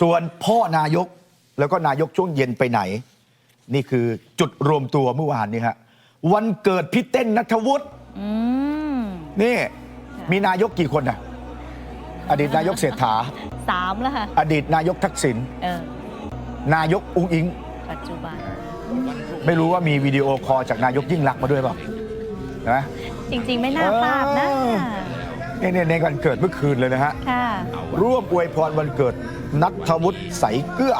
ส่วนพ่อนายกแล้วก็นายกช่วงเย็นไปไหน นี่คือจุดรวมตัวเมื่อวานนี้ฮะวันเกิดพี่เต้นนัทวุฒิอืมนี่มีนายกกี่คนอะ อดีตนายกเศรษฐาสามแล้วค่ะ อดีตนายกทักษิณเออนายกอุ้งอิง ปัจจุบัน ไม่รู้ว่ามีวิดีโอคอลจากนายกยิ่งรักษณ์มาด้วยเปล่านะจริง ๆ ไม่น่าพลาดนะ เออเนี่ยเนี่ยในวันเกิดเมื่อคืนเลยนะฮะ ค่ะ ร่วมอวยพรวันเกิดนัทวุฒิใสเกื้อ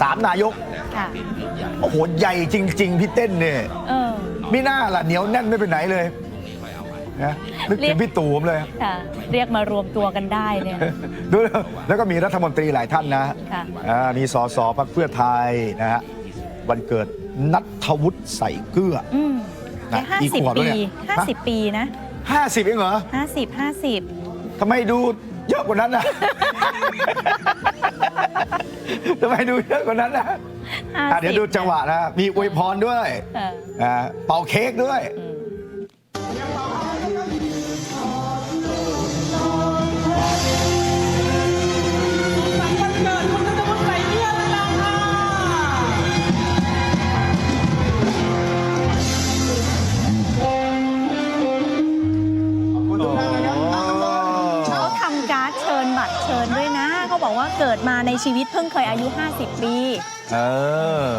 สามนายก ค่ะ โอ้โห ใหญ่จริง ๆ พี่เต้นเนี่ยเออ ไม่น่าล่ะเหนียวแน่นไม่ไปไหนเลยนะนึกเรีถึยกงพี่ตู่ผมเลย ค่ะ เรียกมารวมตัวกันได้เนี่ย ดูแล้วก็มีรัฐมนตรีหลายท่านนะค่ะ อ่ามีสสพักเพื่อไทยนะฮะวันเกิดนัทวุฒิใสเกื้อ อืมแค่นะห้ากี่สิบขวบแล้วปีเนี่ย ห้าสิบปีนะ ห้าสิบเองเหรอห้าสิบห้าสิบทำไมดูเยอะกว่านั้นนะ ทำไมดูเยอะกว่านั้นนะห้าอะสิบเดี๋ยวดูจังหวะนะ มีอวยพรด้วยเออ อ่าเป่าเค้กด้วย อื ชีวิตเพิ่งเคยอายุ 50 ปี เออ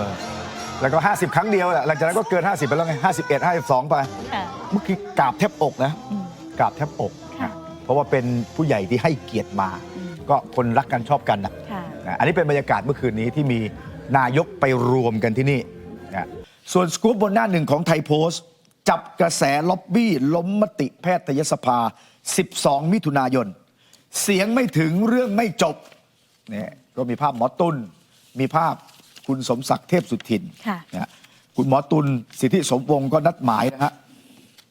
แล้วก็ 50 ครั้งเดียวแหละหลังจากนั้นก็เกิน 50 ไปแล้วไง51 52 ไป ค่ะ เมื่อกี้กราบแทบอกนะอืมกราบแทบอกค่ะ นะเพราะว่าเป็นผู้ใหญ่ที่ให้เกียรติมา อืมก็คนรักกันชอบกันนะค่ะ นะอันนี้เป็นบรรยากาศเมื่อคืนนี้ที่มีนายกไปรวมกันที่นี่นะส่วนสกู๊ปบนหน้าหนึ่งของไทยโพสต์ จับกระแสล็อบบี้ล้มมติแพทยสภา 12 มิถุนายน เสียงไม่ถึงเรื่องไม่จบเนี่ย ก็มีภาพหมอตุลมีภาพคุณสมศักดิ์เทพสุทินค่ะนะคุณหมอตุลสิทธิสมวงศ์ก็นัดหมายนะฮะ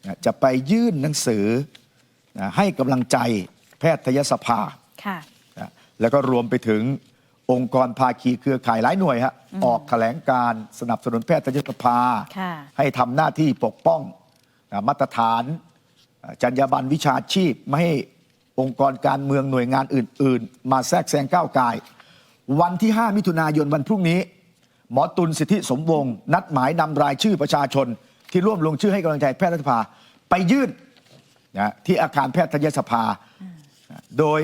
นะจะไปยื่นหนังสือนะให้กำลังใจแพทยสภาค่ะนะแล้วก็รวมไปถึงองค์กรภาคีเครือข่ายหลายหน่วยฮะออกแถลงการสนับสนุนแพทยสภาค่ะให้ทำหน้าที่ปกป้องนะมาตรฐานอ่าจรรยาบรรณวิชาชีพ ไม่ให้องค์กรการเมืองหน่วยงานอื่น ๆ มาแทรกแซงก้าวไกาย วันที่ 5 มิถุนายนวันพรุ่งนี้ หมอตุลสิทธิสมวงศ์นัดหมายนำรายชื่อประชาชน ที่ร่วมลงชื่อให้กำลังใจแพทยสภาไปยื่นนะที่อาคารแพทยสภา โดย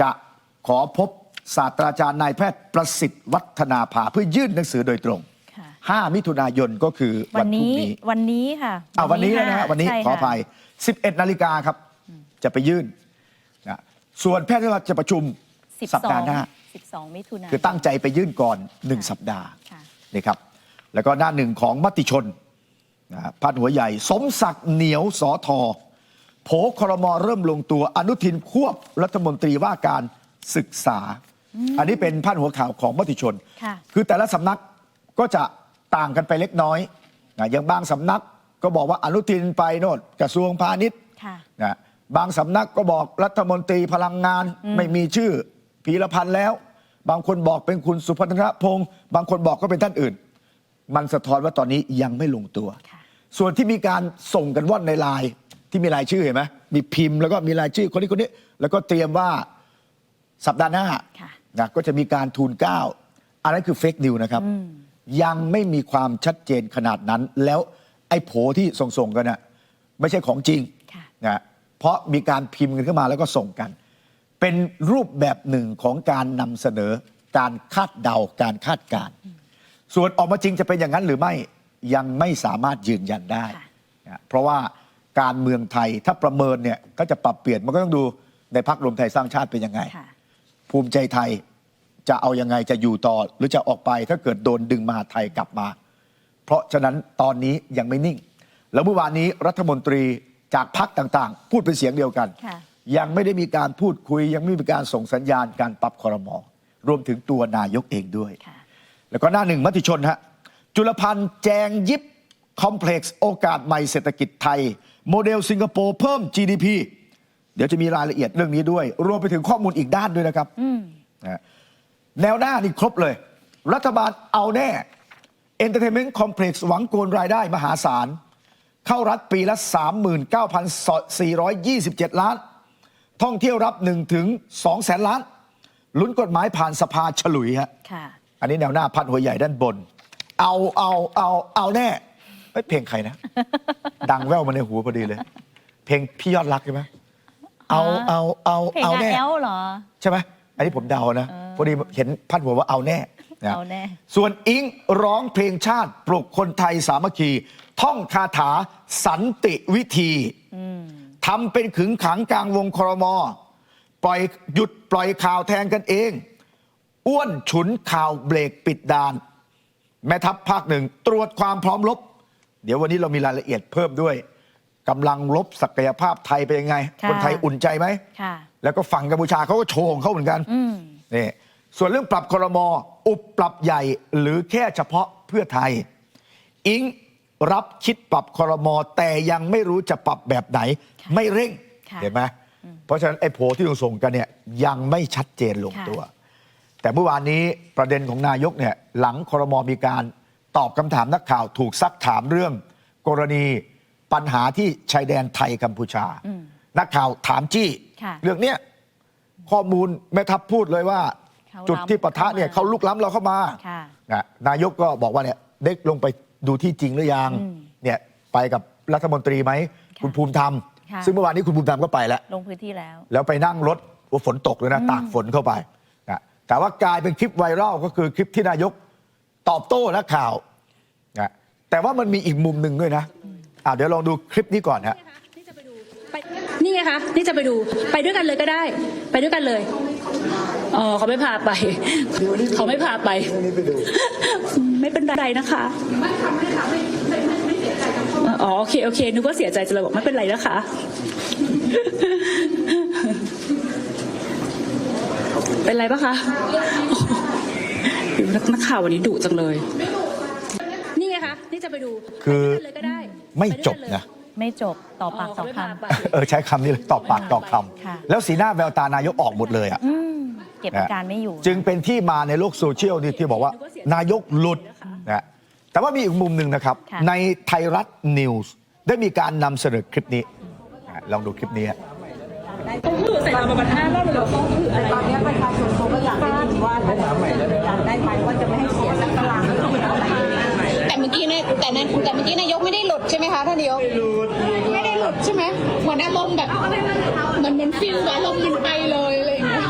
จะขอพบศาสตราจารย์นายแพทย์ประสิทธิ์วัฒนาภาเพื่อยื่นหนังสือโดยตรงค่ะ5มิถุนายนก็คือวัวันนพรุ่นี้งนี้วันนี้ค่ะอ่าวันนี้แล้วนะฮะห้าวันนี้ใช่ขอค่ะอภัย 11 นาฬิกาครับ จะไปยื่นนะส่วนแพทย์ที่เราจะประชุม12สัปดาห์หน้า 12 มิถุนายน คือตั้งใจไปยื่นก่อน 1 สัปดาห์ค่ะ นี่ครับ แล้วก็หน้าหนึ่งของมติชนนะฮะพาดหัวใหญ่ สมศักดิ์เหนียวสอทอโผครมเริ่มลงตัวอนุทินควบรัฐมนตรีว่าการศึกษา อันนี้เป็นพาดหัวข่าวของมติชน ค่ะ คือแต่ละสำนักก็จะต่างกันไปเล็กน้อยนะอย่างบางสำนักก็บอกว่าอนุทินไปโน่นกระทรวงพาณิชย์ ค่ะ นะบางสำนักก็บอกรัฐมนตรีพลังงานไม่มีชื่อพีรพันธ์แล้ว บางคนบอกเป็นคุณสุพัฒนพงศ์บางคนบอกก็เป็นท่านอื่น มันสะท้อนว่าตอนนี้ยังไม่ลงตัวค่ะส่วนที่มีการส่งกันว่อนในไลน์ที่มีรายชื่อเห็นไหมมีพิมพ์แล้วก็มีรายชื่อคนนี้คนนี้ แล้วก็เตรียมว่าสัปดาห์หน้าค่ะนะก็จะมีการทูลเกล้าอันนั้นคือเฟกนิวนะครับ ยังไม่มีความชัดเจนขนาดนั้น แล้วไอ้โผที่ส่งๆกันน่ะไม่ใช่ของจริงค่ะนะเพราะมีการพิมพ์กันขึ้นมาแล้วก็ส่งกัน เป็นรูปแบบหนึ่งของการนำเสนอการคาดเดาการคาดการณ์ส่วนออกมาจริงจะเป็นอย่างนั้นหรือไม่ยังไม่สามารถยืนยันได้ค่ะนะเพราะว่าการเมืองไทยถ้าประเมินเนี่ยก็จะปรับเปลี่ยนมันก็ต้องดูในพักรวมไทยสร้างชาติเป็นยังไงค่ะภูมิใจไทยจะเอายังไงจะอยู่ต่อหรือจะออกไปถ้าเกิดโดนดึงมาไทยกลับมา เพราะฉะนั้นตอนนี้ยังไม่นิ่ง แล้วเมื่อวานนี้รัฐมนตรีจากพักต่างๆ พูดเป็นเสียงเดียวกันค่ะ ยังไม่ได้มีการพูดคุย ยังไม่มีการส่งสัญญาณการปรับคอรมอรวมถึงตัวนายกเองด้วยค่ะแล้วก็หน้าหนึ่งมติชนฮะจุลพันธ์แจงยิบคอมเพล็กซ์โอกาสใหม่เศรษฐกิจไทย โมเดลสิงคโปร์เพิ่ม GDP เดี๋ยวจะมีรายละเอียดเรื่องนี้ด้วย รวมไปถึงข้อมูลอีกด้านด้วยนะครับอืมนะฮะแนวหน้านี่ครบเลย รัฐบาลเอาแน่ Entertainment Complex หวังโกนรายได้มหาศาล เข้ารัฐปีละ 39,427 ล้าน ท่องเที่ยวรับ1ถึง2แสนล้านลุ้นกฎหมายผ่านสภาฉลุยฮะค่ะอันนี้แนวหน้าพัดหัวใหญ่ด้านบน เอาเอาเอาเอาแน่เอ้ยเพลงใครนะ ดังแว่วมาในหูพอดีเลย เพลงพี่ยอดรักใช่ไหมเอาเอาเอาเพลงเอาอาแน่แอลเหรอใช่ไหมอันนี้ผมเดานะเออพอดีเห็นพัดหัวว่าเอาแน่ะเอาแน่ ส่วนอิงร้องเพลงชาติปลุกคนไทยสามัคคี ท่องคาถาสันติวิธี ทำเป็นขึงขังกลางวงครมปล่อยหยุดปล่อยข่าวแทนกันเอง อ้วนฉุนข่าวเบรกปิดด่าน แม่ทัพภาคหนึ่งตรวจความพร้อมรบเดี๋ยววันนี้เรามีรายละเอียดเพิ่มด้วยกำลังลบศักยภาพไทยเป็นยังไงค่ะคนไทยอุ่นใจไหมค่ะแล้วก็ฝั่งกัมพูชาเขาก็โชว์ของเขาเหมือนกันอืมนี่ส่วนเรื่องปรับครมอุบปรับใหญ่หรือแค่เฉพาะเพื่อไทย อิง รับคิดปรับครมแต่ยังไม่รู้จะปรับแบบไหน ไม่เร่งค่ะเห็นไหมเพราะฉะนั้นไอ้โผที่ส่งกันเนี่ยยังไม่ชัดเจนลงค่ะตัว แต่เมื่อวานนี้ประเด็นของนายกเนี่ยหลังครมมีการตอบคำถามนักข่าวถูกซักถามเรื่อง กรณีปัญหาที่ชายแดนไทยกัมพูชานักข่าวถามจี้ค่ะ เรื่องเนี้ยข้อมูลแม่ทัพพูดเลยว่า เขาจุดที่ปะทะเนี่ยเข้ามาเขาลุกล้ำเราเข้ามาค่ะ นะนายกก็บอกว่าเนี่ยได้ลงไป ดูที่จริงหรือยังอืมเนี่ยไปกับรัฐมนตรีไหมค่ะคุณภูมิธรรม ค่ะ ซึ่งเมื่อวานนี้คุณภูมิธรรมก็ไปแล้ว ลงพื้นที่แล้ว แล้วไปนั่งรถโอ้ฝนตกเลยนะ ตากฝนเข้าไปนะแต่ว่ากลายเป็นคลิปไวรัลก็คือคลิปที่นายกตอบโต้นักข่าวนะแต่ว่ามันมีอีกมุมหนึ่งด้วยนะอะเดี๋ยวลองดูคลิปนี้ก่อนฮะไปนี่ไงคะ นี่จะไปดู ไปด้วยกันเลยก็ได้ ไปด้วยกันเลย อ๋อเขาไม่พาไป เขาไม่พาไป ไม่เป็นไรนะคะอ๋อโอเคโอเคนึกว่าเสียใจจะเลยบอกไม่เป็นไรนะคะเป็นไรปะคะดูนักข่าววันนี้ดุจังเลย นี่ไงคะ นี่จะไปดูคือไปด้วยกันเลยก็ได้ไม่ปด้วยจกับเลยนะ ไม่จบต่อปากต่อคเออใช้คำนี้เลยตอบปากต่อคค่ะำแล้วสีหน้าแววตานายกออกหมดเลยอะำอืมเก็บอาการไม่อยู่ จึงเป็นที่มาในโลกโซเชียลที่ที่บอกว่านายกหลุดนะแต่ว่ามีอีกมุมหนึ่งนะครับค่ะในไทยรัฐนิวส์ได้มีการนำเสนอคลิปนี้นะลองดูคลิปนี้ฮะเขาหือใส่เราประมาณห้ารอบเลยเหรอเขาหืออะไรตอนนี้ประชาชนเขาก็อยากได้ยินว่าถ้าอยากได้ไหมว่าจะไม่ให้เสียสักตารางไม่ต้องเป็นอะไรแต่เมื่อกี้เนี่ยแต่นั้นแต่เมื่อกี้นายกไม่ได้หลุดใช่ไหมคะท่านนายกไม่ได้หลุดใช่ไหมเหมือนอารมณ์แบบเหมือนเหมันฟิลอารมณ์มันไปเลยอะไรอย่างเงี้ย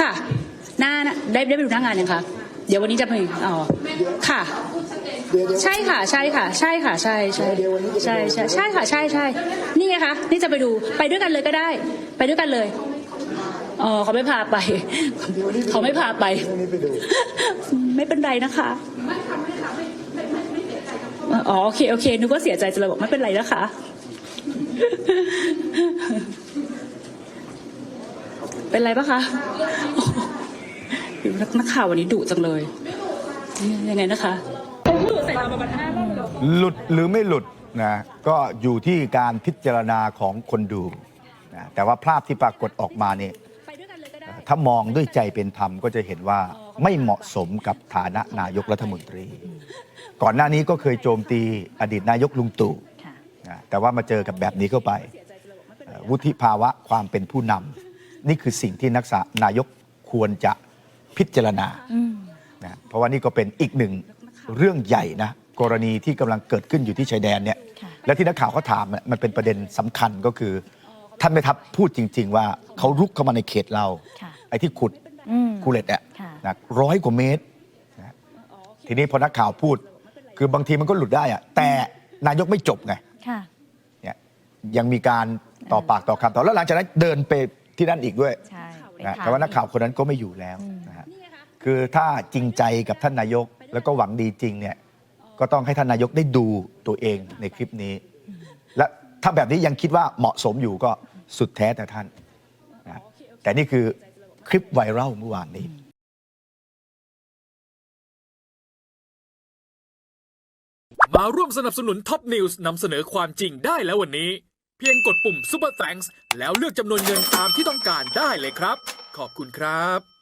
ค่ะ หน้าน่ะ ได้ได้ไปดูหน้างานยังคะ เดี๋ยววันนี้จะไปอ๋อค่ะใช่ค่ะ ใช่ค่ะ ใช่ค่ะ ใช่ใช่ใช่ใช่ใช่ค่ะ ใช่ใช่นี่ไงคะนี่จะไปดูไปด้วยกันเลยก็ได้ ไปด้วยกันเลยอ๋อเขาไม่พาไปเขาไม่พาไปไม่เป็นไรนะคะอ๋อโอเคโอเคนึกว่าเสียใจจะเลยบอกไม่เป็นไรนะคะ เป็นไรปะคะดู นักข่าววันนี้ดุจังเลย ยังไงนะคะหลุดหรือไม่หลุดนะก็อยู่ที่การพิจารณาของคนดูนะแต่ว่าภาพที่ปรากฏออกมาเนี่ยถ้ามองด้วยใจเป็นธรรมก็จะเห็นว่าไม่เหมาะสมกับฐานะนายกรัฐมนตรี ก่อนหน้านี้ก็เคยโจมตีอดีตนายกลุงตู่แต่ว่ามาเจอกับแบบนี้เข้าไป วุฒิภาวะความเป็นผู้นำนี่คือสิ่งที่นักษานายกควรจะ พิจารณานะเพราะว่านี่ก็เป็นอีกหนึ่งเรื่องใหญ่นะกรณีที่กำลังเกิดขึ้นอยู่ที่ชายแดนเนี่ยค่ะและที่นักข่าวเขาถามเนี่ยมันเป็นประเด็นสำคัญก็คือ ท่านไม่ทัพพูดจริง ๆ ว่าเขารุกเข้ามาในเขตเราค่ะไอ้ที่ขุดอืมคูเลตเนี่ยค่ะนะร้อยกว่าเมตรนะทีนี้พอนักข่าวพูด คือบางทีมันก็หลุดได้อะแต่นายกไม่จบไงค่ะเนี่ยยังมีการต่อปากต่อคำต่อแล้วหลังจากนั้นเดินไปที่นั่นอีกด้วยใช่ไปนะถมแต่ว่านักข่าวคนนั้นก็ไม่อยู่แล้วนะฮะ คือถ้าจริงใจกับท่านนายก แล้วก็หวังดีจริงเนี่ยก็ต้องให้ท่านนายกได้ดูตัวเองในคลิปนี้ และถ้าแบบนี้ยังคิดว่าเหมาะสมอยู่ก็สุดแท้แต่ท่านนะแต่นี่คือคลิปไวรัลเมื่อวานนี้มาร่วมสนับสนุนท็อปนิวส์นำเสนอความจริงได้แล้ววันนี้ เพียงกดปุ่ม Super Thanks แล้วเลือกจำนวนเงินตามที่ต้องการได้เลยครับ ขอบคุณครับ